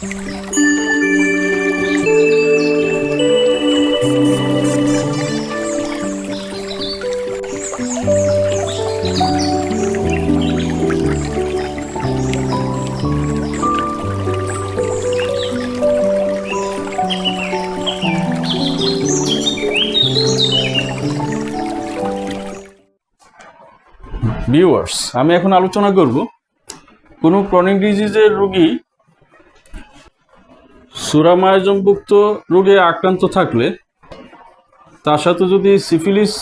Viewers আমি এখন আলোচনা করব কোনো ক্রনিক ডিজিজের রোগী সুরামায়োজমভুক্ত রোগে আক্রান্ত থাকলে তার সাথে যদি সিফিলিস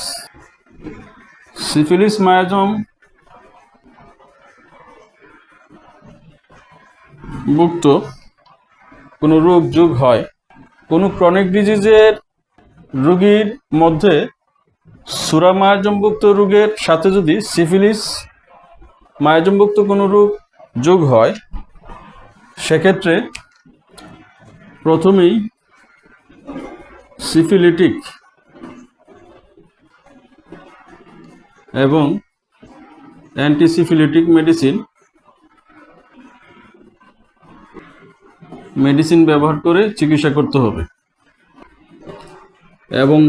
সিফিলিস মায়াজম ভুক্ত কোনো রোগ যোগ হয়, কোনো ক্রনিক ডিজিজের রোগীর মধ্যে সুরামায়াজমভুক্ত রোগের সাথে যদি সিফিলিস মায়াজমভুক্ত কোনো রোগ যোগ হয়, সেক্ষেত্রে প্রথমেই সিফিলিটিক এবং অ্যান্টিসিফিলিটিক মেডিসিন। মেডিসিন ব্যবহার করে চিকিৎসা করতে হবে। এবং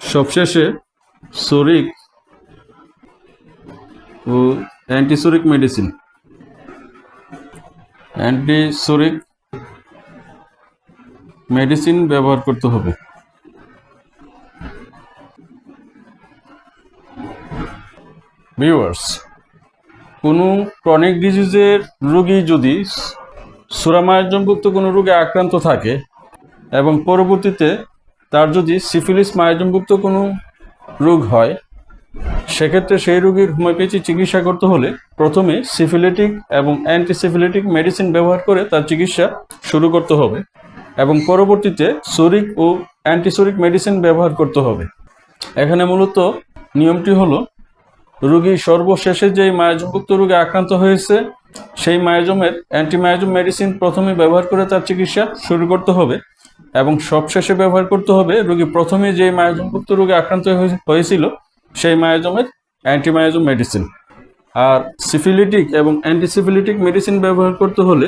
সবশেষে সরিক ও অ্যান্টিসোরিক মেডিসিন। অ্যান্টিসোরিক মেডিসিন ব্যবহার করতে হবে। ভিউয়ার্স, কোনো ক্রনিক ডিজিজের রোগী যদি সুরামায়োজমভুক্ত কোনো রোগে আক্রান্ত থাকে এবং পরবর্তীতে তার যদি সিফিলিস মায়োজমভুক্ত কোনো রোগ হয়, সেক্ষেত্রে সেই রোগীর হোমিওপ্যাথি চিকিৎসা করতে হলে প্রথমে সিফিলিটিক এবং অ্যান্টিসিফিলিটিক মেডিসিন ব্যবহার করে তার চিকিৎসা শুরু করতে হবে। এবং পরবর্তীতে সরিক ও অ্যান্টিসরিক মেডিসিন ব্যবহার করতে হবে। এখানে মূলত নিয়মটি হলো, রোগী সর্বশেষে যেই মায়াজমভুক্ত রোগে আক্রান্ত হয়েছে, সেই মায়াজমের অ্যান্টিমায়াজম মেডিসিন প্রথমে ব্যবহার করে তার চিকিৎসা শুরু করতে হবে এবং সবশেষে ব্যবহার করতে হবে, রোগী প্রথমে যেই মায়াজমভুক্ত রোগে আক্রান্ত হয়ে- হয়েছিল, সেই মায়াজমের অ্যান্টিমায়াজম মেডিসিন আর সিফিলিটিক এবং অ্যান্টিসিফিলিটিক মেডিসিন ব্যবহার করতে হলে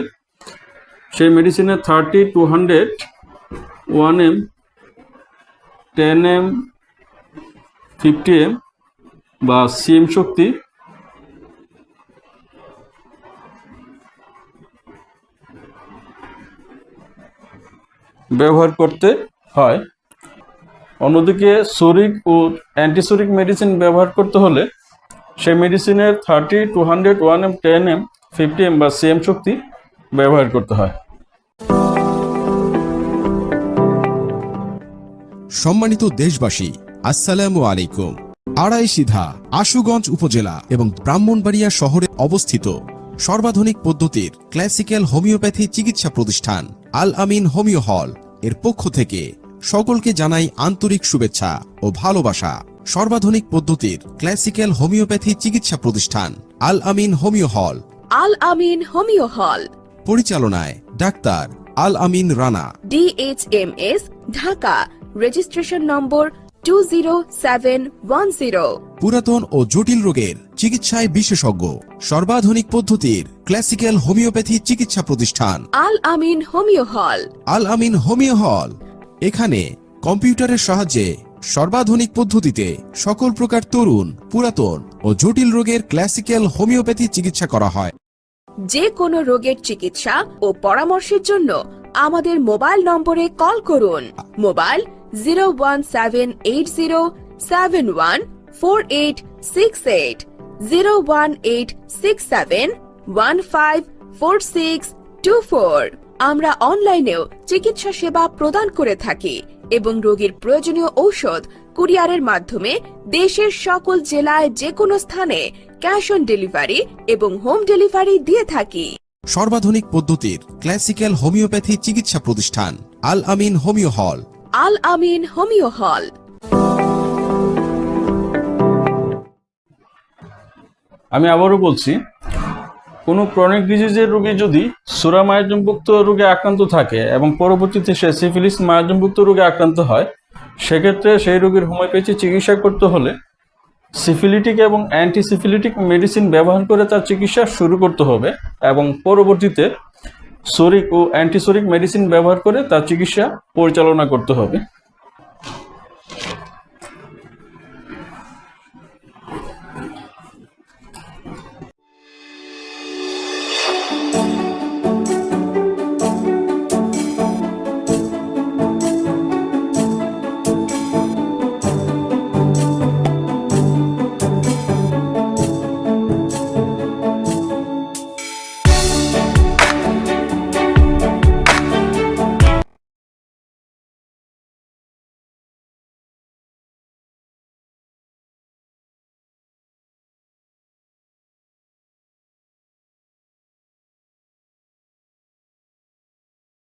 সেই মেডিসিনে thirty two hundred one M ten M fifty M বা সিএম শক্তি ব্যবহার করতে হয়। অন্যদিকে সরিক ও অ্যান্টিসরিক মেডিসিন ব্যবহার করতে হলে সেই মেডিসিনের thirty two hundred one M ten M fifty M বা সিএম শক্তি ব্যবহার করতে হয়। সম্মানিত দেশবাসী আসসালামু আলাইকুম। আড়াই সিধা আশুগঞ্জ উপজেলা এবং ব্রাহ্মণবাড়িয়া শহরে অবস্থিত সর্বাধুনিক পদ্ধতির ক্লাসিক্যাল হোমিওপ্যাথি চিকিৎসা প্রতিষ্ঠান আল আমিন হোমিও হল এর পক্ষ থেকে সকলকে জানাই আন্তরিক শুভেচ্ছা ও ভালোবাসা। সর্বাধুনিক পদ্ধতির ক্লাসিক্যাল হোমিওপ্যাথি চিকিৎসা প্রতিষ্ঠান আল আমিন হোমিও হল। আল আমিন হোমিও হল। পরিচালনায় doctor Al Amin Rana. DHMS Dhaka. Registration number two zero seven one zero পুরাতন ও জটিল রোগের চিকিৎসায় বিশেষজ্ঞ সর্বাধুনিক পদ্ধতির ক্লাসিক্যাল হোমিওপ্যাথি চিকিৎসা প্রতিষ্ঠান। আল আমিন হোমিও হল। আল আমিন হোমিও হল। এখানে কম্পিউটারের সাহায্যে সর্বাধুনিক পদ্ধতিতে সকল প্রকার তরুণ পুরাতন ও জটিল রোগের ক্লাসিক্যাল হোমিওপ্যাথি চিকিৎসা করা হয়। যে কোনো রোগের চিকিৎসা ও পরামর্শের জন্য আমাদের মোবাইল নম্বরে কল করুন। Mobile zero one seven eight zero seven one four eight six eight. Zero one eight six seven one five four six two four. আমরা অনলাইনেও চিকিৎসা সেবা প্রদান করে থাকি এবং রোগীর প্রয়োজনীয় ঔষধ কুরিয়ারের মাধ্যমে দেশের সকল জেলায় যে কোনো স্থানে ক্যাশ অন ডেলিভারি এবং হোম ডেলিভারি দিয়ে থাকি। সর্বাধুনিক পদ্ধতির ক্লাসিক্যাল হোমিওপ্যাথি চিকিৎসা প্রতিষ্ঠান আল আমিন হোমিও হল। আল আমিন হোমিও হল। আমি আবারও বলছি কোনো ক্রনিক ডিজিজের রোগী যদি সোরা সুরামায়োজমভুক্ত রোগে আক্রান্ত থাকে এবং পরবর্তীতে সে সিফিলিস মায়োজমভুক্ত রোগে আক্রান্ত হয় সেক্ষেত্রে সেই রোগীর হোমিওপ্যাথি চিকিৎসা করতে হলে সিফিলিটিক এবং অ্যান্টিসিফিলিটিক মেডিসিন ব্যবহার করে তার চিকিৎসা শুরু করতে হবে এবং পরবর্তীতে সরিক ও অ্যান্টিসরিক মেডিসিন ব্যবহার করে তার চিকিৎসা পরিচালনা করতে হবে।